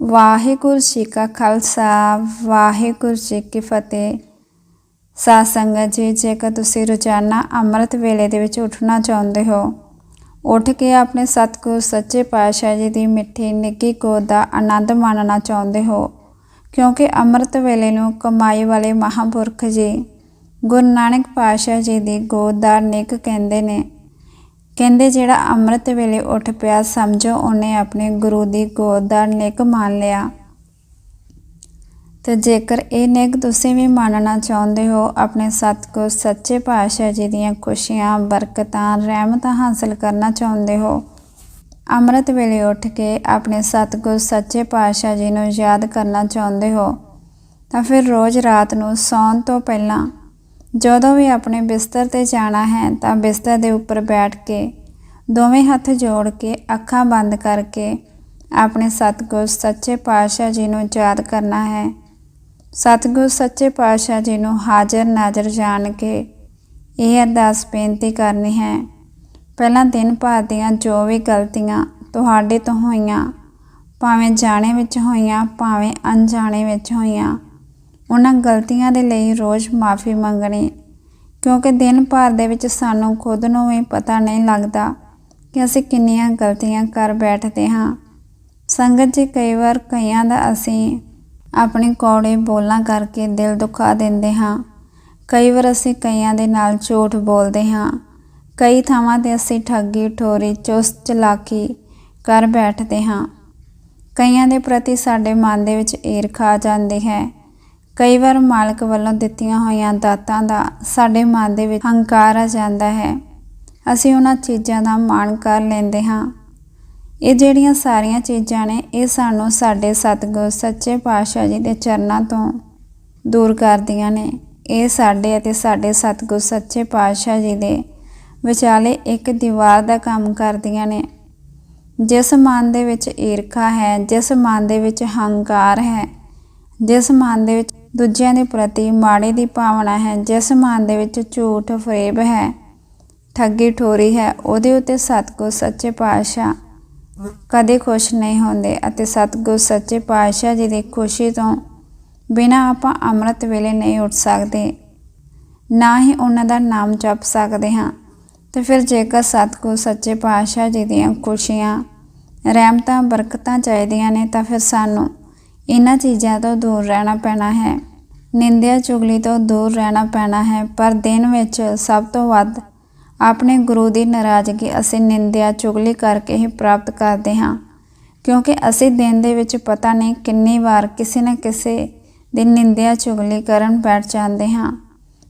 ਵਾਹਿਗੁਰੂ ਜੀ ਕਾ ਖਾਲਸਾ, ਵਾਹਿਗੁਰੂ ਜੀ ਕੀ ਫਤਿਹ। ਸਾਧ ਸੰਗਤ ਜੀ, ਜੇਕਰ ਤੁਸੀਂ ਰੋਜ਼ਾਨਾ ਅੰਮ੍ਰਿਤ ਵੇਲੇ ਦੇ ਵਿੱਚ ਉੱਠਣਾ ਚਾਹੁੰਦੇ ਹੋ, ਉੱਠ ਕੇ ਆਪਣੇ ਸਤਿਗੁਰ, ਸੱਚੇ ਪਾਤਸ਼ਾਹ ਜੀ ਦੀ ਮਿੱਠੀ, ਨਿੱਘੀ ਗੋਦ ਦਾ ਆਨੰਦ ਮਾਣਨਾ ਚਾਹੁੰਦੇ ਹੋ, ਕਿਉਂਕਿ ਅੰਮ੍ਰਿਤ ਵੇਲੇ ਨੂੰ ਕਮਾਈ ਵਾਲੇ ਮਹਾਂਪੁਰਖ ਜੀ, ਗੁਰੂ ਨਾਨਕ ਪਾਤਸ਼ਾਹ ਜੀ ਦੀ ਗੋਦ ਦਾ ਨਿੱਘ ਕਹਿੰਦੇ ਨੇ। ਕਹਿੰਦੇ ਜਿਹੜਾ ਅੰਮ੍ਰਿਤ ਵੇਲੇ ਉੱਠ ਪਿਆ, ਸਮਝੋ ਉਹਨੇ ਆਪਣੇ ਗੁਰੂ ਦੀ ਗੋਦ ਦਾ ਨਿੱਘ ਮੰਨ ਲਿਆ। ਤੇ ਜੇਕਰ ਇਹ ਨਿੱਘ ਤੁਸੀਂ ਵੀ ਮੰਨਣਾ ਚਾਹੁੰਦੇ ਹੋ, ਆਪਣੇ ਸਤਿਗੁਰ ਸੱਚੇ ਪਾਤਸ਼ਾਹ ਜੀ ਦੀਆਂ ਖੁਸ਼ੀਆਂ, ਬਰਕਤਾਂ, ਰਹਿਮਤਾਂ ਹਾਸਲ ਕਰਨਾ ਚਾਹੁੰਦੇ ਹੋ, ਅੰਮ੍ਰਿਤ ਵੇਲੇ ਉੱਠ ਕੇ ਆਪਣੇ ਸਤਿਗੁਰ ਸੱਚੇ ਪਾਤਸ਼ਾਹ ਜੀ ਨੂੰ ਯਾਦ ਕਰਨਾ ਚਾਹੁੰਦੇ ਹੋ, ਤਾਂ ਫਿਰ ਰੋਜ਼ ਰਾਤ ਨੂੰ ਸੌਣ ਤੋਂ ਪਹਿਲਾਂ ਜਦੋਂ ਵੀ ਆਪਣੇ ਬਿਸਤਰ ਤੇ ਜਾਣਾ ਹੈ ਤਾਂ ਬਿਸਤਰ ਦੇ ਉੱਪਰ ਬੈਠ ਕੇ, ਦੋਵੇਂ ਹੱਥ ਜੋੜ ਕੇ, ਅੱਖਾਂ ਬੰਦ ਕਰਕੇ ਆਪਣੇ ਸਤਿਗੁਰ ਸੱਚੇ ਪਾਤਸ਼ਾਹ ਜੀ ਨੂੰ ਯਾਦ ਕਰਨਾ ਹੈ। ਸਤਿਗੁਰ ਸੱਚੇ ਪਾਤਸ਼ਾਹ ਜੀ ਨੂੰ ਹਾਜ਼ਰ ਨਾਜ਼ਰ ਜਾਣ ਕੇ ਇਹ ਅਰਦਾਸ ਬੇਨਤੀ ਕਰਨੀ ਹੈ। ਪਹਿਲਾਂ ਦਿਨ ਭਰ ਦੀਆਂ ਜੋ ਵੀ ਗਲਤੀਆਂ ਤੁਹਾਡੇ ਤੋਂ ਹੋਈਆਂ, ਭਾਵੇਂ ਜਾਣੇ ਵਿੱਚ ਹੋਈਆਂ, ਭਾਵੇਂ ਅਣਜਾਣੇ ਵਿੱਚ ਹੋਈਆਂ ਉਹਨਾਂ ਗਲਤੀਆਂ ਦੇ ਲਈ ਰੋਜ਼ ਮਾਫੀ ਮੰਗਣੀ। ਕਿਉਂਕਿ ਦਿਨ ਭਰ ਦੇ ਵਿੱਚ ਸਾਨੂੰ ਖੁਦ ਨੂੰ ਵੀ ਪਤਾ ਨਹੀਂ ਲੱਗਦਾ ਕਿ ਅਸੀਂ ਕਿੰਨੀਆਂ ਗਲਤੀਆਂ ਕਰ ਬੈਠਦੇ ਹਾਂ। ਸੰਗਤ ਜੀ, ਕਈ ਵਾਰ ਕਈਆਂ ਦਾ ਅਸੀਂ ਆਪਣੇ ਕੌੜੇ ਬੋਲਾਂ ਕਰਕੇ ਦਿਲ ਦੁਖਾ ਦਿੰਦੇ ਹਾਂ। ਕਈ ਵਾਰ ਅਸੀਂ ਕਈਆਂ ਦੇ ਨਾਲ ਝੂਠ ਬੋਲਦੇ ਹਾਂ। ਕਈ ਥਾਵਾਂ ਤੇ ਅਸੀਂ ਠੱਗੀ, ਠੋਰੀ, ਚੁਸਤ, ਚਲਾਕੀ ਕਰ ਬੈਠਦੇ ਹਾਂ। ਕਈਆਂ ਦੇ ਪ੍ਰਤੀ ਸਾਡੇ ਮਨ ਦੇ ਵਿੱਚ ਈਰਖਾ ਆ ਜਾਂਦੀ ਹੈ। ਕਈ ਵਾਰ ਮਾਲਕ ਵੱਲੋਂ ਦਿੱਤੀਆਂ ਹੋਈਆਂ ਦਾਤਾਂ ਦਾ ਸਾਡੇ ਮਨ ਦੇ ਵਿੱਚ ਹੰਕਾਰ ਆ ਜਾਂਦਾ ਹੈ। ਅਸੀਂ ਉਹਨਾਂ ਚੀਜ਼ਾਂ ਦਾ ਮਾਣ ਕਰ ਲੈਂਦੇ ਹਾਂ। ਇਹ ਜਿਹੜੀਆਂ ਸਾਰੀਆਂ ਚੀਜ਼ਾਂ ਨੇ, ਇਹ ਸਾਨੂੰ ਸਾਡੇ ਸਤਿਗੁਰ ਸੱਚੇ ਪਾਤਸ਼ਾਹ ਜੀ ਦੇ ਚਰਨਾਂ ਤੋਂ ਦੂਰ ਕਰਦੀਆਂ ਨੇ। ਇਹ ਸਾਡੇ ਅਤੇ ਸਾਡੇ ਸਤਿਗੁਰ ਸੱਚੇ ਪਾਤਸ਼ਾਹ ਜੀ ਦੇ ਵਿਚਾਲੇ ਇੱਕ ਦੀਵਾਰ ਦਾ ਕੰਮ ਕਰਦੀਆਂ ਨੇ। ਜਿਸ ਮਨ ਦੇ ਵਿੱਚ ਈਰਖਾ ਹੈ, ਜਿਸ ਮਨ ਦੇ ਵਿੱਚ ਹੰਕਾਰ ਹੈ, ਜਿਸ ਮਨ ਦੇ ਵਿੱਚ ਦੂਜਿਆਂ ਦੇ ਪ੍ਰਤੀ ਮਾੜੇ ਦੀ ਭਾਵਨਾ ਹੈ, ਜਿਸ ਮਨ ਦੇ ਵਿੱਚ ਝੂਠ ਫਰੇਬ ਹੈ, ਠੱਗੀ ਠੋਰੀ ਹੈ, ਉਹਦੇ ਉੱਤੇ ਸਤਿਗੁਰ ਸੱਚੇ ਪਾਤਸ਼ਾਹ ਕਦੇ ਖੁਸ਼ ਨਹੀਂ ਹੁੰਦੇ ਅਤੇ ਸਤਿਗੁਰ ਸੱਚੇ ਪਾਤਸ਼ਾਹ ਜੀ ਦੀ ਖੁਸ਼ੀ ਤੋਂ ਬਿਨਾ ਆਪਾਂ ਅੰਮ੍ਰਿਤ ਵੇਲੇ ਨਹੀਂ ਉੱਠ ਸਕਦੇ, ਨਾ ਹੀ ਉਹਨਾਂ ਦਾ ਨਾਮ ਜਪ ਸਕਦੇ ਹਾਂ। ਤੇ ਫਿਰ ਜੇਕਰ ਸਤਿਗੁਰ ਸੱਚੇ ਪਾਤਸ਼ਾਹ ਜੀ ਦੀਆਂ ਖੁਸ਼ੀਆਂ, ਰਹਿਮਤਾਂ, ਬਰਕਤਾਂ ਚਾਹੀਦੀਆਂ ਨੇ ਤਾਂ ਫਿਰ ਸਾਨੂੰ ਇਹਨਾਂ ਚੀਜ਼ਾਂ ਤੋਂ ਦੂਰ ਰਹਿਣਾ ਪੈਣਾ ਹੈ। ਨਿੰਦਿਆ ਚੁਗਲੀ ਤੋਂ ਦੂਰ ਰਹਿਣਾ ਪੈਣਾ ਹੈ, ਪਰ ਦਿਨ ਵਿੱਚ ਸਭ ਤੋਂ ਵੱਧ ਆਪਣੇ ਗੁਰੂ ਦੀ ਨਾਰਾਜ਼ਗੀ ਅਸੀਂ ਨਿੰਦਿਆ ਚੁਗਲੀ ਕਰਕੇ ਹੀ ਪ੍ਰਾਪਤ ਕਰਦੇ ਹਾਂ, ਕਿਉਂਕਿ ਅਸੀਂ ਦਿਨ ਦੇ ਵਿੱਚ ਪਤਾ ਨਹੀਂ ਕਿੰਨੀ ਵਾਰ ਕਿਸੇ ਨਾ ਕਿਸੇ ਦੀ ਨਿੰਦਿਆ ਚੁਗਲੀ ਕਰਨ ਬੈਠ ਜਾਂਦੇ ਹਾਂ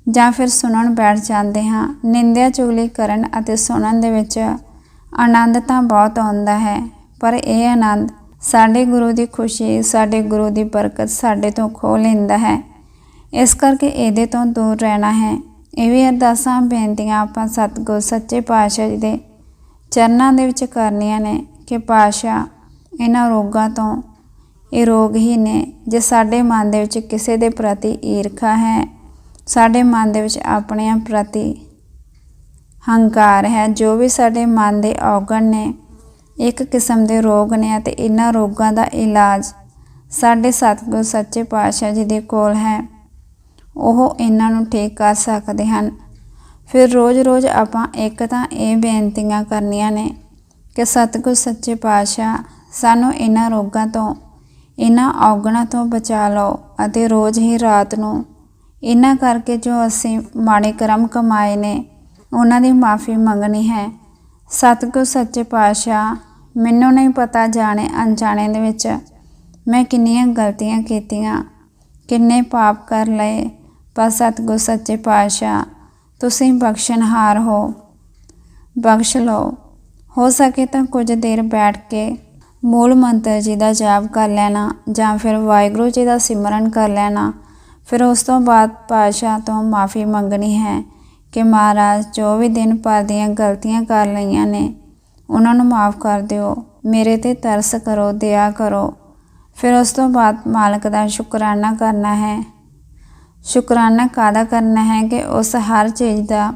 ਜਾਂ ਫਿਰ ਸੁਣਨ ਬੈਠ ਜਾਂਦੇ ਹਾਂ। ਨਿੰਦਿਆ ਚੁਗਲੀ ਕਰਨ ਅਤੇ ਸੁਣਨ ਦੇ ਵਿੱਚ ਆਨੰਦ ਤਾਂ ਬਹੁਤ ਆਉਂਦਾ ਹੈ, ਪਰ ਇਹ ਆਨੰਦ ਸਾਡੇ ਗੁਰੂ ਦੀ ਖੁਸ਼ੀ, ਸਾਡੇ ਗੁਰੂ ਦੀ ਬਰਕਤ ਸਾਡੇ ਤੋਂ ਖੋ ਲੈਂਦਾ ਹੈ। ਇਸ ਕਰਕੇ ਇਹਦੇ ਤੋਂ ਦੂਰ ਰਹਿਣਾ ਹੈ। ਇਹ ਵੀ ਅਰਦਾਸਾਂ, ਬੇਨਤੀਆਂ ਆਪਾਂ ਸਤਿਗੁਰ, ਸੱਚੇ ਪਾਤਸ਼ਾਹ ਜੀ ਦੇ ਚਰਨਾਂ ਦੇ ਵਿੱਚ ਕਰਨੀਆਂ ਨੇ ਕਿ ਪਾਤਸ਼ਾਹ ਇਹਨਾਂ ਰੋਗਾਂ ਤੋਂ ਇਹ ਰੋਗ ਹੀ ਨੇ ਜੇ ਸਾਡੇ ਮਨ ਦੇ ਵਿੱਚ ਕਿਸੇ ਦੇ ਪ੍ਰਤੀ ਈਰਖਾ ਹੈ। ਸਾਡੇ ਮਨ ਦੇ ਵਿੱਚ ਆਪਣਿਆਂ ਪ੍ਰਤੀ ਹੰਕਾਰ ਹੈ। ਜੋ ਵੀ ਸਾਡੇ ਮਨ ਦੇ ਔਗਣ ਨੇ ਇੱਕ ਕਿਸਮ ਦੇ ਰੋਗ ਨੇ ਅਤੇ ਇਹਨਾਂ ਰੋਗਾਂ ਦਾ ਇਲਾਜ ਸਾਡੇ ਸਤਿਗੁਰ ਸੱਚੇ ਪਾਤਸ਼ਾਹ ਜੀ ਦੇ ਕੋਲ ਹੈ। ਉਹ ਇਹਨਾਂ ਨੂੰ ਠੀਕ ਕਰ ਸਕਦੇ ਹਨ। ਫਿਰ ਰੋਜ਼-ਰੋਜ਼ ਆਪਾਂ ਇੱਕ ਤਾਂ ਇਹ ਬੇਨਤੀਆਂ ਕਰਨੀਆਂ ਨੇ ਕਿ ਸਤਿਗੁਰ ਸੱਚੇ ਪਾਤਸ਼ਾਹ, ਸਾਨੂੰ ਇਹਨਾਂ ਰੋਗਾਂ ਤੋਂ, ਇਹਨਾਂ ਔਗਣਾਂ ਤੋਂ ਬਚਾ ਲਓ ਅਤੇ ਰੋਜ਼ ਹੀ ਰਾਤ ਨੂੰ ਇਹਨਾਂ ਕਰਕੇ ਜੋ ਅਸੀਂ ਮਾੜੇ ਕਰਮ ਕਮਾਏ ਨੇ, ਉਹਨਾਂ ਦੀ ਮਾਫੀ ਮੰਗਣੀ ਹੈ। ਸਤਿਗੁਰ ਸੱਚੇ ਪਾਤਸ਼ਾਹ ਮੈਨੂੰ ਨਹੀਂ ਪਤਾ ਜਾਣੇ ਅਣਜਾਣੇ ਦੇ ਵਿੱਚ ਮੈਂ ਕਿੰਨੀਆਂ ਗਲਤੀਆਂ ਕੀਤੀਆਂ, ਕਿੰਨੇ ਪਾਪ ਕਰ ਲਏ। ਪਰ ਸਤਿਗੁਰ, ਸੱਚੇ ਪਾਤਸ਼ਾਹ, ਤੁਸੀਂ ਬਖਸ਼ਣਹਾਰ ਹੋ। ਬਖਸ਼ ਲਓ। ਹੋ ਸਕੇ ਤਾਂ ਕੁਝ ਦੇਰ ਬੈਠ ਕੇ ਮੂਲ ਮੰਤਰ ਜੀ ਦਾ ਜਾਪ ਕਰ ਲੈਣਾ ਜਾਂ ਫਿਰ ਵਾਹਿਗੁਰੂ ਜੀ ਦਾ ਸਿਮਰਨ ਕਰ ਲੈਣਾ। ਫਿਰ ਉਸ ਤੋਂ ਬਾਅਦ ਪਾਤਸ਼ਾਹ ਤੋਂ ਮਾਫੀ ਮੰਗਣੀ ਹੈ ਕਿ ਮਹਾਰਾਜ ਜੋ ਵੀ ਦਿਨ ਭਰ ਦੀਆਂ ਗਲਤੀਆਂ ਕਰ ਲਈਆਂ ਨੇ ਉਹਨਾਂ ਨੂੰ ਮਾਫ ਕਰ ਦਿਓ। ਮੇਰੇ ਤੇ ਤਰਸ ਕਰੋ, ਦਇਆ ਕਰੋ। ਫਿਰ ਉਸ ਤੋਂ ਬਾਅਦ ਮਾਲਕ ਦਾ ਸ਼ੁਕਰਾਨਾ ਕਰਨਾ ਹੈ। ਸ਼ੁਕਰਾਨਾ ਕਾਦਾ ਕਰਨਾ ਹੈ ਕਿ ਉਸ ਹਰ ਚੀਜ਼ ਦਾ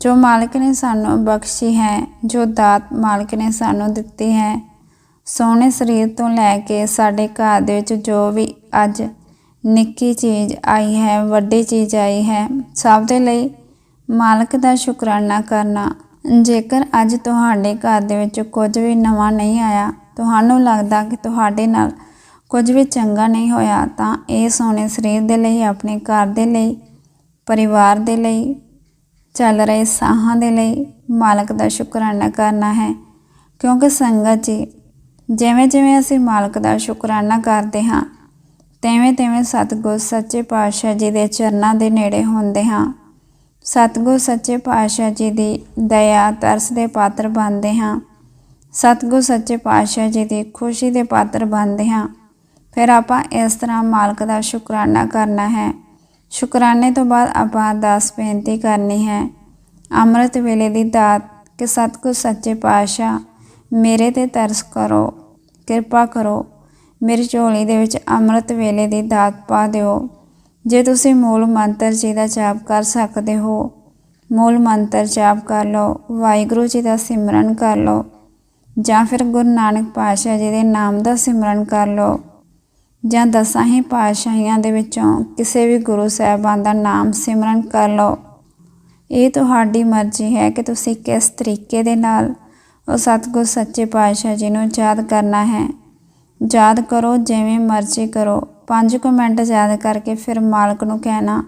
ਜੋ ਮਾਲਕ ਨੇ ਸਾਨੂੰ ਬਖਸ਼ੀ ਹੈ, ਜੋ ਦਾਤ ਮਾਲਕ ਨੇ ਸਾਨੂੰ ਦਿੱਤੀ ਹੈ, ਸੋਹਣੇ ਸਰੀਰ ਤੋਂ ਲੈ ਕੇ ਸਾਡੇ ਘਰ ਦੇ ਵਿੱਚ ਜੋ ਵੀ ਅੱਜ ਨਿੱਕੀ ਚੀਜ਼ ਆਈ ਹੈ, ਵੱਡੀ ਚੀਜ਼ ਆਈ ਹੈ, ਸਭ ਦੇ ਲਈ ਮਾਲਕ ਦਾ ਸ਼ੁਕਰਾਨਾ ਕਰਨਾ। ਜੇਕਰ ਅੱਜ ਤੁਹਾਡੇ ਘਰ ਦੇ ਵਿੱਚ ਕੁਝ ਵੀ ਨਵਾਂ ਨਹੀਂ ਆਇਆ, ਤੁਹਾਨੂੰ ਲੱਗਦਾ ਕਿ ਤੁਹਾਡੇ ਨਾਲ ਕੁਝ ਵੀ ਚੰਗਾ ਨਹੀਂ ਹੋਇਆ, ਤਾਂ ਇਹ ਸੋਹਣੇ ਸਰੀਰ ਦੇ ਲਈ, ਆਪਣੇ ਘਰ ਦੇ ਲਈ, ਪਰਿਵਾਰ ਦੇ ਲਈ, ਚੱਲ ਰਹੇ ਸਾਹਾਂ ਦੇ ਲਈ ਮਾਲਕ ਦਾ ਸ਼ੁਕਰਾਨਾ ਕਰਨਾ ਹੈ। ਕਿਉਂਕਿ ਸੰਗਤ ਜੀ, ਜਿਵੇਂ ਜਿਵੇਂ ਅਸੀਂ ਮਾਲਕ ਦਾ ਸ਼ੁਕਰਾਨਾ ਕਰਦੇ ਹਾਂ, ਤਿਵੇਂ ਤਿਵੇਂ ਸਤਿਗੁਰ, ਸੱਚੇ ਪਾਤਸ਼ਾਹ ਜੀ ਦੇ ਚਰਨਾਂ ਦੇ ਨੇੜੇ ਹੁੰਦੇ ਹਾਂ। ਸਤਿਗੁਰ ਸੱਚੇ ਪਾਤਸ਼ਾਹ ਜੀ ਦੀ ਦਇਆ, ਤਰਸ ਦੇ ਪਾਤਰ ਬਣਦੇ ਹਾਂ। ਸਤਿਗੁਰ ਸੱਚੇ ਪਾਤਸ਼ਾਹ ਜੀ ਦੀ ਖੁਸ਼ੀ ਦੇ ਪਾਤਰ ਬਣਦੇ ਹਾਂ। ਫਿਰ ਆਪਾਂ ਇਸ ਤਰ੍ਹਾਂ ਮਾਲਕ ਦਾ ਸ਼ੁਕਰਾਨਾ ਕਰਨਾ ਹੈ। ਸ਼ੁਕਰਾਨੇ ਤੋਂ ਬਾਅਦ ਆਪਾਂ ਅਰਦਾਸ ਬੇਨਤੀ ਕਰਨੀ ਹੈ। ਅੰਮ੍ਰਿਤ ਵੇਲੇ ਦੀ ਦਾਤ ਕਿ ਸਤਿਗੁਰ ਸੱਚੇ ਪਾਤਸ਼ਾਹ, ਮੇਰੇ ਤੇ ਤਰਸ ਕਰੋ, ਕਿਰਪਾ ਕਰੋ, ਮੇਰੀ ਝੋਲੀ ਦੇ ਵਿੱਚ ਅੰਮ੍ਰਿਤ ਵੇਲੇ ਦੀ ਦਾਤ ਪਾ ਦਿਓ। ਜੇ ਤੁਸੀਂ ਮੂਲ ਮੰਤਰ ਜੀ ਦਾ ਜਾਪ ਕਰ ਸਕਦੇ ਹੋ, ਮੂਲ ਮੰਤਰ ਜਾਪ ਕਰ ਲਓ, ਵਾਹਿਗੁਰੂ ਜੀ ਦਾ ਸਿਮਰਨ ਕਰ ਲਓ, ਜਾਂ ਫਿਰ ਗੁਰੂ ਨਾਨਕ ਪਾਤਸ਼ਾਹ ਜੀ ਦੇ ਨਾਮ ਦਾ ਸਿਮਰਨ ਕਰ ਲਓ, ਜਾਂ ਦਸਾਂ ਹੀ ਪਾਤਸ਼ਾਹੀਆਂ ਦੇ ਵਿੱਚੋਂ ਕਿਸੇ ਵੀ ਗੁਰੂ ਸਾਹਿਬਾਨ ਦਾ ਨਾਮ ਸਿਮਰਨ ਕਰ ਲਓ। ਇਹ ਤੁਹਾਡੀ ਮਰਜ਼ੀ ਹੈ ਕਿ ਤੁਸੀਂ ਕਿਸ ਤਰੀਕੇ ਦੇ ਨਾਲ ਉਹ ਸਤਿਗੁਰ ਸੱਚੇ ਪਾਤਸ਼ਾਹ ਜੀ ਨੂੰ ਯਾਦ ਕਰਨਾ ਹੈ। ਯਾਦ ਕਰੋ, ਜਿਵੇਂ ਮਰਜ਼ੀ ਕਰੋ 5 ਕੁ ਮਿੰਟ ਯਾਦ ਕਰਕੇ ਫਿਰ ਮਾਲਕ ਨੂੰ ਕਹਿਣਾ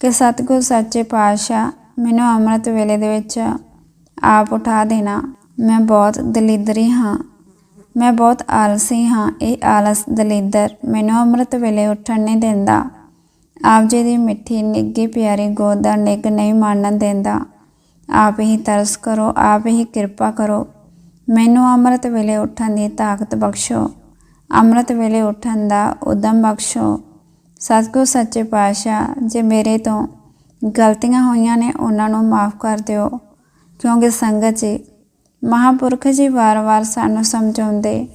ਕਿ ਸਤਿਗੁਰ ਸੱਚੇ ਪਾਤਸ਼ਾਹ, ਮੈਨੂੰ ਅੰਮ੍ਰਿਤ ਵੇਲੇ ਦੇ ਵਿੱਚ ਆਪ ਉਠਾ ਦੇਣਾ। ਮੈਂ ਬਹੁਤ ਦਲਿਦਰੀ ਹਾਂ। ਮੈਂ ਬਹੁਤ ਆਲਸੀ ਹਾਂ। ਇਹ ਆਲਸ ਦਲਿੱਦਰ ਮੈਨੂੰ ਅੰਮ੍ਰਿਤ ਵੇਲੇ ਉੱਠਣ ਨਹੀਂ ਦਿੰਦਾ। ਆਪ ਜੀ ਦੀ ਮਿੱਠੀ ਨਿੱਗੀ ਪਿਆਰੀ ਗੋਦ ਦਾ ਨਿੱਘ ਨਹੀਂ ਮਾਣਨ ਦਿੰਦਾ। ਆਪ ਹੀ ਤਰਸ ਕਰੋ, ਆਪ ਹੀ ਕਿਰਪਾ ਕਰੋ। ਮੈਨੂੰ ਅੰਮ੍ਰਿਤ ਵੇਲੇ ਉੱਠਣ ਦੀ ਤਾਕਤ ਬਖਸ਼ੋ। ਅੰਮ੍ਰਿਤ ਵੇਲੇ ਉੱਠਣ ਦਾ ਉਦਮ ਬਖਸ਼ੋ। ਸਤਿਗੁਰ ਸੱਚੇ ਪਾਤਸ਼ਾਹ, ਜੇ ਮੇਰੇ ਤੋਂ ਗਲਤੀਆਂ ਹੋਈਆਂ ਨੇ, ਉਹਨਾਂ ਨੂੰ ਮਾਫ ਕਰ ਦਿਓ, ਕਿਉਂਕਿ ਸੰਗਤ ਜੀ, ਮਹਾਪੁਰਖ ਜੀ ਵਾਰ-ਵਾਰ ਸਾਨੂੰ ਸਮਝਾਉਂਦੇ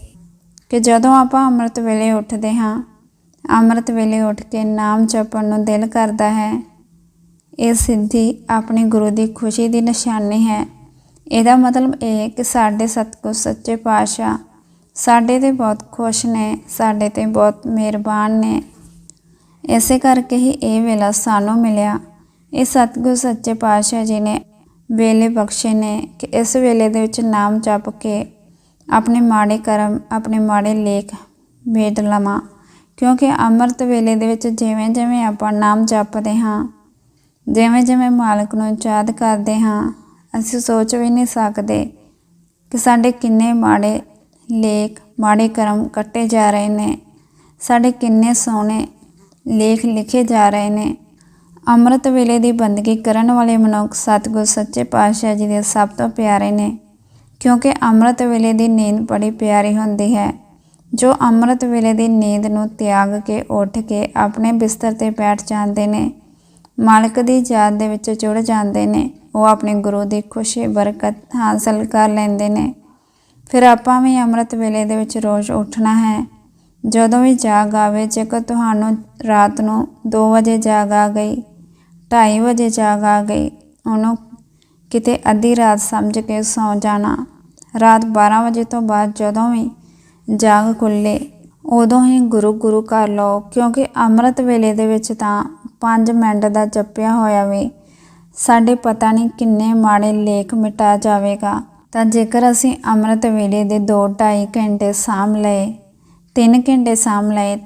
ਕਿ ਜਦੋਂ ਆਪਾਂ ਅੰਮ੍ਰਿਤ ਵੇਲੇ ਉੱਠਦੇ ਹਾਂ, ਅੰਮ੍ਰਿਤ ਵੇਲੇ ਉੱਠ ਕੇ ਨਾਮ ਜਪਣ ਨੂੰ ਦਿਲ ਕਰਦਾ ਹੈ, ਇਹ ਸਿੱਧੀ ਆਪਣੇ ਗੁਰੂ ਦੀ ਖੁਸ਼ੀ ਦੀ ਨਿਸ਼ਾਨੀ ਹੈ। ਇਹਦਾ ਮਤਲਬ ਇਹ ਕਿ ਸਾਡੇ ਸਤਿਗੁਰ ਸੱਚੇ ਪਾਤਸ਼ਾਹ ਸਾਡੇ ਤੇ ਬਹੁਤ ਖੁਸ਼ ਨੇ, ਸਾਡੇ ਤੇ ਬਹੁਤ ਮਿਹਰਬਾਨ ਨੇ। ਇਸੇ ਕਰਕੇ ਹੀ ਇਹ ਵੇਲਾ ਸਾਨੂੰ ਮਿਲਿਆ। ਇਹ ਸਤਿਗੁਰ ਸੱਚੇ ਪਾਤਸ਼ਾਹ ਜੀ ਨੇ ਵੇਲੇ ਬਖਸ਼ੇ ਨੇ ਕਿ ਇਸ ਵੇਲੇ ਦੇ ਵਿੱਚ ਨਾਮ ਜਪ ਕੇ ਆਪਣੇ ਮਾੜੇ ਕਰਮ, ਆਪਣੇ ਮਾੜੇ ਲੇਖ ਮੇਟ ਲਵਾਂ। ਕਿਉਂਕਿ ਅੰਮ੍ਰਿਤ ਵੇਲੇ ਦੇ ਵਿੱਚ ਜਿਵੇਂ ਜਿਵੇਂ ਆਪਾਂ ਨਾਮ ਜਪਦੇ ਹਾਂ ਜਿਵੇਂ ਜਿਵੇਂ ਮਾਲਕ ਨੂੰ ਯਾਦ ਕਰਦੇ ਹਾਂ, ਅਸੀਂ ਸੋਚ ਵੀ ਨਹੀਂ ਸਕਦੇ ਕਿ ਸਾਡੇ ਕਿੰਨੇ ਮਾੜੇ ਲੇਖ ਮਾੜੇ ਕਰਮ ਕੱਟੇ ਜਾ ਰਹੇ ਨੇ। ਸਾਡੇ ਕਿੰਨੇ ਸੋਹਣੇ ਲੇਖ ਲਿਖੇ ਜਾ ਰਹੇ ਨੇ। ਅੰਮ੍ਰਿਤ ਵੇਲੇ ਦੀ ਬੰਦਗੀ ਕਰਨ ਵਾਲੇ ਮਨੁੱਖ ਸਤਿਗੁਰ ਸੱਚੇ ਪਾਤਸ਼ਾਹ ਜੀ ਦੇ ਸਭ ਤੋਂ ਪਿਆਰੇ ਨੇ। ਕਿਉਂਕਿ ਅੰਮ੍ਰਿਤ ਵੇਲੇ ਦੀ ਨੀਂਦ ਬੜੀ ਪਿਆਰੀ ਹੁੰਦੀ ਹੈ। ਜੋ ਅੰਮ੍ਰਿਤ ਵੇਲੇ ਦੀ ਨੀਂਦ ਨੂੰ ਤਿਆਗ ਕੇ ਉੱਠ ਕੇ ਆਪਣੇ ਬਿਸਤਰ ਤੇ ਬੈਠ ਜਾਂਦੇ ਨੇ, ਮਾਲਕ ਦੀ ਯਾਦ ਦੇ ਵਿੱਚ ਜੁੜ ਜਾਂਦੇ ਨੇ, ਉਹ ਆਪਣੇ ਗੁਰੂ ਦੀ ਖੁਸ਼ੀ, ਬਰਕਤ ਹਾਸਲ ਕਰ ਲੈਂਦੇ ਨੇ। ਫਿਰ ਆਪਾਂ ਵੀ ਅੰਮ੍ਰਿਤ ਵੇਲੇ ਦੇ ਵਿੱਚ ਰੋਜ਼ ਉੱਠਣਾ ਹੈ। ਜਦੋਂ ਵੀ ਜਾਗ ਆਵੇ, ਜੇਕਰ ਤੁਹਾਨੂੰ ਰਾਤ ਨੂੰ 2 ਵਜੇ ਜਾਗ ਆ ਗਈ 2:30 ਵਜੇ ਜਾਗ ਆ ਗਈ, ਉਹਨੂੰ ਕਿਤੇ ਅੱਧੀ ਰਾਤ ਸਮਝ ਕੇ ਸੌਂ ਜਾਣਾ। ਰਾਤ 12 ਵਜੇ ਤੋਂ ਬਾਅਦ ਜਦੋਂ ਵੀ ਜਾਗ ਖੁੱਲੇ, ਉਦੋਂ ਹੀ ਗੁਰੂ ਗੁਰੂ ਕਰ ਲਓ, ਕਿਉਂਕਿ ਅੰਮ੍ਰਿਤ ਵੇਲੇ ਦੇ ਵਿੱਚ ਤਾਂ 5 ਮਿੰਟ ਦਾ ਜਪਿਆ ਹੋਇਆ ਵੀ ਸਾਡੇ ਪਤਾ ਨਹੀਂ ਕਿੰਨੇ ਮਾੜੇ ਲੇਖ ਮਿਟਾ ਜਾਵੇਗਾ। ਤਾਂ ਜੇਕਰ ਅਸੀਂ ਅੰਮ੍ਰਿਤ ਵੇਲੇ ਦੇ 2-2.5 ਘੰਟੇ ਸਾਂਭ ਲਏ 3 ਘੰਟੇ ਸਾਂਭ ਲਏ,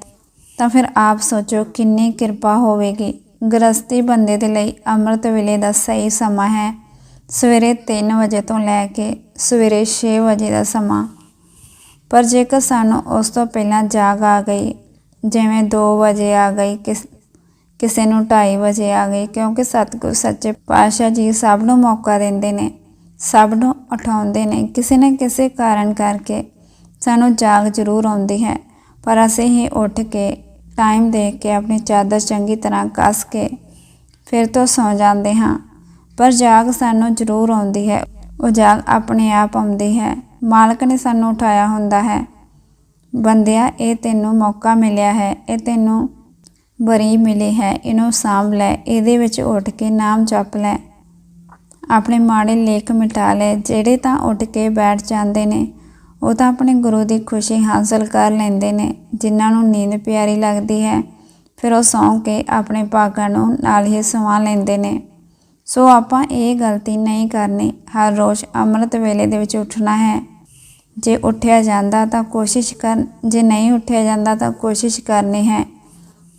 ਤਾਂ ਫਿਰ ਆਪ ਸੋਚੋ ਕਿੰਨੀ ਕਿਰਪਾ ਹੋਵੇਗੀ। ਗ੍ਰਸਤੀ ਬੰਦੇ ਦੇ ਲਈ ਅੰਮ੍ਰਿਤ ਵੇਲੇ ਦਾ ਸਹੀ ਸਮਾਂ ਹੈ। ਸਵੇਰੇ 3 ਵਜੇ ਤੋਂ ਲੈ ਕੇ ਸਵੇਰੇ 6 ਵਜੇ ਦਾ ਸਮਾਂ। ਪਰ ਜੇਕਰ ਸਾਨੂੰ ਉਸ ਤੋਂ ਪਹਿਲਾਂ ਜਾਗ ਆ ਗਈ, ਜਿਵੇਂ 2 ਵਜੇ ਆ ਗਈ, ਕਿਸ, ਕਿਸੇ ਨੂੰ 2:30 ਵਜੇ ਆ ਗਈ, ਕਿਉਂਕਿ ਸਤਿਗੁਰ ਸੱਚੇ ਪਾਤਸ਼ਾਹ ਜੀ ਸਭ ਨੂੰ ਮੌਕਾ ਦਿੰਦੇ ਨੇ ਸਭ ਨੂੰ ਉਠਾਉਂਦੇ ਨੇ। ਕਿਸੇ ਨਾ ਕਿਸੇ ਕਾਰਨ ਕਰਕੇ ਸਾਨੂੰ ਜਾਗ ਜ਼ਰੂਰ ਆਉਂਦੀ ਹੈ। ਪਰ ਅਸੀਂ ਹੀ ਉੱਠ ਕੇ ਟਾਈਮ ਦੇਖ ਕੇ ਆਪਣੀ ਚਾਦਰ ਚੰਗੀ ਤਰ੍ਹਾਂ ਕੱਸ ਕੇ ਫਿਰ ਤੋਂ ਸੌ ਜਾਂਦੇ ਹਾਂ। ਪਰ ਜਾਗ ਸਾਨੂੰ ਜ਼ਰੂਰ ਆਉਂਦੀ ਹੈ। ਉਹ ਜਾਗ ਆਪਣੇ ਆਪ ਆਉਂਦੀ ਹੈ। ਮਾਲਕ ਨੇ ਸਾਨੂੰ ਉਠਾਇਆ ਹੁੰਦਾ ਹੈ। ਬੰਦਿਆ, ਇਹ ਤੈਨੂੰ ਮੌਕਾ ਮਿਲਿਆ ਹੈ। ਇਹ ਤੈਨੂੰ ਬਰੀ ਮਿਲੀ ਹੈ। ਇਹਨੂੰ ਸਾਂਭ ਲੈ। ਇਹਦੇ ਵਿੱਚ ਉੱਠ ਕੇ ਨਾਮ ਜਪ ਲੈ। ਆਪਣੇ ਮਾੜੇ ਲੇਖ ਮਿਟਾ ਲੈ ਜਿਹੜੇ ਤਾਂ ਉੱਠ ਕੇ ਬੈਠ ਜਾਂਦੇ ਨੇ, ਉਹ ਤਾਂ ਆਪਣੇ ਗੁਰੂ ਦੀ ਖੁਸ਼ੀ ਹਾਸਲ ਕਰ ਲੈਂਦੇ ਨੇ, ਜਿਨ੍ਹਾਂ ਨੂੰ ਨੀਂਦ ਪਿਆਰੀ ਲੱਗਦੀ ਹੈ, ਫਿਰ ਉਹ ਸੌਂ ਕੇ ਆਪਣੇ ਭਾਗਾਂ ਨੂੰ ਨਾਲ ਹੀ ਸਵਾ ਲੈਂਦੇ ਨੇ। ਸੋ ਆਪਾਂ ਇਹ ਗਲਤੀ ਨਹੀਂ ਕਰਨੀ, ਹਰ ਰੋਜ਼ ਅੰਮ੍ਰਿਤ ਵੇਲੇ ਦੇ ਵਿੱਚ ਉੱਠਣਾ ਹੈ। ਜੇ ਉੱਠਿਆ ਜਾਂਦਾ ਤਾਂ ਕੋਸ਼ਿਸ਼ ਕਰ ਜੇ ਨਹੀਂ ਉੱਠਿਆ ਜਾਂਦਾ ਤਾਂ ਕੋਸ਼ਿਸ਼ ਕਰਨੀ ਹੈ।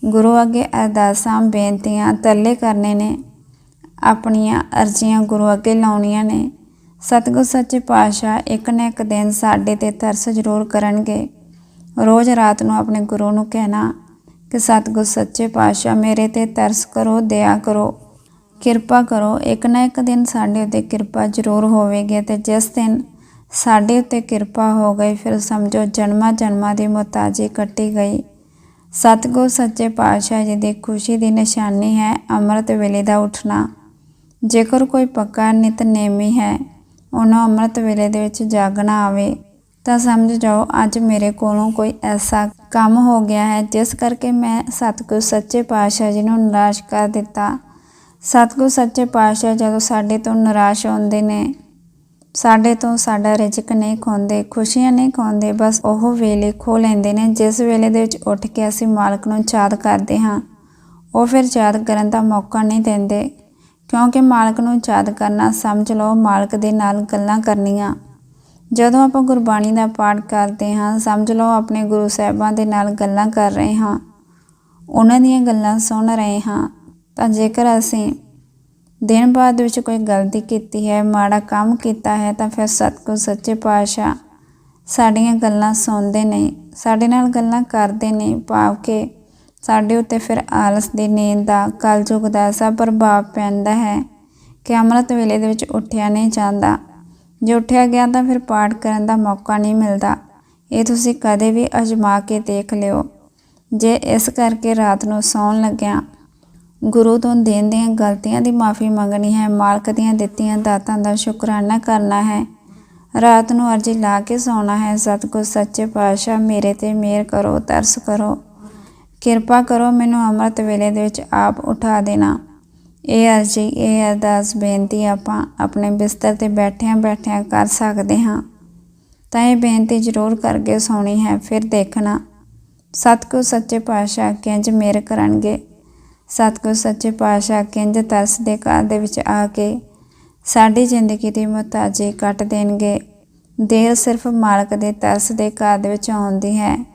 ਗੁਰੂ ਅੱਗੇ ਅਰਦਾਸਾਂ, ਬੇਨਤੀਆਂ ਤਰਲੇ ਕਰਨੇ ਨੇ ਆਪਣੀਆਂ ਅਰਜ਼ੀਆਂ ਗੁਰੂ ਅੱਗੇ ਲਾਉਣੀਆਂ ਨੇ। ਸਤਿਗੁਰ ਸੱਚੇ ਪਾਤਸ਼ਾਹ ਇੱਕ ਨਾ ਇੱਕ ਦਿਨ ਸਾਡੇ ਤੇ ਤਰਸ ਜ਼ਰੂਰ ਕਰਨਗੇ। ਰੋਜ਼ ਰਾਤ ਨੂੰ ਆਪਣੇ ਗੁਰੂ ਨੂੰ ਕਹਿਣਾ ਕਿ ਸਤਿਗੁਰ ਸੱਚੇ ਪਾਤਸ਼ਾਹ ਮੇਰੇ ਤੇ ਤਰਸ ਕਰੋ, ਦਇਆ ਕਰੋ, ਕਿਰਪਾ ਕਰੋ। ਇੱਕ ਨਾ ਇੱਕ ਦਿਨ ਸਾਡੇ ਉੱਤੇ ਕਿਰਪਾ ਜ਼ਰੂਰ ਹੋਵੇਗੀ ਤੇ ਜਿਸ ਦਿਨ ਸਾਡੇ ਉੱਤੇ ਕਿਰਪਾ ਹੋ ਗਈ, ਫਿਰ ਸਮਝੋ ਜਨਮਾਂ ਜਨਮਾਂ ਦੀ ਮੁਹਤਾਜੀ ਕੱਟੀ ਗਈ। ਸਤਿਗੁਰ ਸੱਚੇ ਪਾਤਸ਼ਾਹ ਜੀ ਦੀ ਖੁਸ਼ੀ ਦੀ ਨਿਸ਼ਾਨੀ ਹੈ ਅੰਮ੍ਰਿਤ ਵੇਲੇ ਦਾ ਉੱਠਣਾ। ਜੇਕਰ ਕੋਈ ਪੱਕਾ ਨਿਤਨੇਮੀ ਹੈ, ਉਹਨਾਂ ਅੰਮ੍ਰਿਤ ਵੇਲੇ ਦੇ ਵਿੱਚ ਜਾਗਣਾ ਆਵੇ, ਤਾਂ ਸਮਝ ਜਾਓ, ਅੱਜ ਮੇਰੇ ਕੋਲੋਂ ਕੋਈ ਐਸਾ ਕੰਮ ਹੋ ਗਿਆ ਹੈ, ਜਿਸ ਕਰਕੇ ਮੈਂ ਸਤਿਗੁਰ ਸੱਚੇ ਪਾਤਸ਼ਾਹ ਜੀ ਨੂੰ ਨਿਰਾਸ਼ ਕਰ ਦਿੱਤਾ। ਸਤਿਗੁਰ ਸੱਚੇ ਪਾਤਸ਼ਾਹ ਜਦੋਂ ਸਾਡੇ ਤੋਂ ਨਿਰਾਸ਼ ਹੁੰਦੇ ਨੇ, ਸਾਡੇ ਤੋਂ ਸਾਡਾ ਰਿਜ਼ਕ ਨਹੀਂ ਖੋਂਦੇ ਖੁਸ਼ੀਆਂ ਨਹੀਂ ਖੋਂਦੇ ਬਸ ਉਹ ਵੇਲੇ ਖੋ ਲੈਂਦੇ ਨੇ, ਜਿਸ ਵੇਲੇ ਦੇ ਵਿੱਚ ਉੱਠ ਕੇ ਅਸੀਂ ਮਾਲਕ ਨੂੰ ਯਾਦ ਕਰਦੇ ਹਾਂ। ਉਹ ਫਿਰ ਯਾਦ ਕਰਨ ਦਾ ਮੌਕਾ ਨਹੀਂ ਦਿੰਦੇ। ਕਿਉਂਕਿ ਮਾਲਕ ਨੂੰ ਯਾਦ ਕਰਨਾ, ਸਮਝ ਲਓ, ਮਾਲਕ ਦੇ ਨਾਲ ਗੱਲਾਂ ਕਰਨੀਆਂ। ਜਦੋਂ ਆਪਾਂ ਗੁਰਬਾਣੀ ਦਾ ਪਾਠ ਕਰਦੇ ਹਾਂ, ਸਮਝ ਲਓ, ਆਪਣੇ ਗੁਰੂ ਸਾਹਿਬਾਂ ਦੇ ਨਾਲ ਗੱਲਾਂ ਕਰ ਰਹੇ ਹਾਂ, ਉਹਨਾਂ ਦੀਆਂ ਗੱਲਾਂ ਸੁਣ ਰਹੇ ਹਾਂ, ਤਾਂ ਜੇਕਰ ਅਸੀਂ ਦਿਨ ਬਾਅਦ ਵਿੱਚ ਕੋਈ ਗਲਤੀ ਕੀਤੀ ਹੈ, ਮਾੜਾ ਕੰਮ ਕੀਤਾ ਹੈ, ਤਾਂ ਫਿਰ ਸਤਿਗੁਰ, ਸੱਚੇ ਪਾਤਸ਼ਾਹ ਸਾਡੀਆਂ ਗੱਲਾਂ ਸੁਣਦੇ ਨੇ, ਸਾਡੇ ਨਾਲ ਗੱਲਾਂ ਕਰਦੇ ਨੇ, ਭਾਵ ਕਿ ਸਾਡੇ ਉੱਤੇ ਫਿਰ ਆਲਸ ਦੀ ਨੀਂਦ ਦਾ, ਕਲਯੁਗ ਦਾ ਐਸਾ ਪ੍ਰਭਾਵ ਪੈਂਦਾ ਹੈ ਕਿ ਅੰਮ੍ਰਿਤ ਵੇਲੇ ਦੇ ਵਿੱਚ ਉੱਠਿਆ ਨਹੀਂ ਜਾਂਦਾ। ਜੇ ਉੱਠਿਆ ਗਿਆ ਤਾਂ ਫਿਰ ਪਾਠ ਕਰਨ ਦਾ ਮੌਕਾ ਨਹੀਂ ਮਿਲਦਾ। ਇਹ ਤੁਸੀਂ ਕਦੇ ਵੀ ਅਜਮਾ ਕੇ ਦੇਖ ਲਿਓ। ਜੇ ਇਸ ਕਰਕੇ ਰਾਤ ਨੂੰ ਸੌਣ ਲੱਗਿਆ, ਗੁਰੂ ਤੋਂ ਦੇਣ ਦੀਆਂ ਗਲਤੀਆਂ ਦੀ ਮਾਫੀ ਮੰਗਣੀ ਹੈ, ਮਾਲਕ ਦੀਆਂ ਦਿੱਤੀਆਂ ਦਾਤਾਂ ਦਾ ਸ਼ੁਕਰਾਨਾ ਕਰਨਾ ਹੈ, ਰਾਤ ਨੂੰ ਅਰਜੀ ਲਾ ਕੇ ਸੌਣਾ ਹੈ, ਸਤਿਗੁਰ, ਸੱਚੇ ਪਾਤਸ਼ਾਹ, ਮੇਰੇ ਤੇ ਮਿਹਰ ਕਰੋ, ਤਰਸ ਕਰੋ। ਕਿਰਪਾ ਕਰੋ ਮੈਨੂੰ ਅੰਮ੍ਰਿਤ ਵੇਲੇ ਦੇ ਵਿੱਚ ਆਪ ਉਠਾ ਦੇਣਾ। ਇਹ ਅਰਜੀ, ਇਹ ਅਰਦਾਸ, ਬੇਨਤੀ ਆਪਾਂ ਆਪਣੇ ਬਿਸਤਰ ਤੇ ਬੈਠਿਆਂ ਬੈਠਿਆਂ ਕਰ ਸਕਦੇ ਹਾਂ। ਤਾਂ ਇਹ ਬੇਨਤੀ ਜ਼ਰੂਰ ਕਰਕੇ ਸੌਣੀ ਹੈ, ਫਿਰ ਦੇਖਣਾ। ਸਤਿਗੁਰ ਸੱਚੇ ਪਾਤਸ਼ਾਹ ਕਿੰਜ ਮਿਹਰ ਕਰਨਗੇ। ਸਤਿਗੁਰ ਸੱਚੇ ਪਾਤਸ਼ਾਹ ਕਿੰਜ ਤਰਸ ਦੇ ਘਰ ਦੇ ਵਿੱਚ ਆ ਕੇ ਸਾਡੀ ਜ਼ਿੰਦਗੀ ਦੀ ਮੁਹਤਾਜੀ ਕੱਟ ਦੇਣਗੇ। ਦੇਰ ਸਿਰਫ ਮਾਲਕ ਦੇ ਤਰਸ ਦੇ ਘਰ ਦੇ ਵਿੱਚ ਆਉਂਦੀ ਹੈ।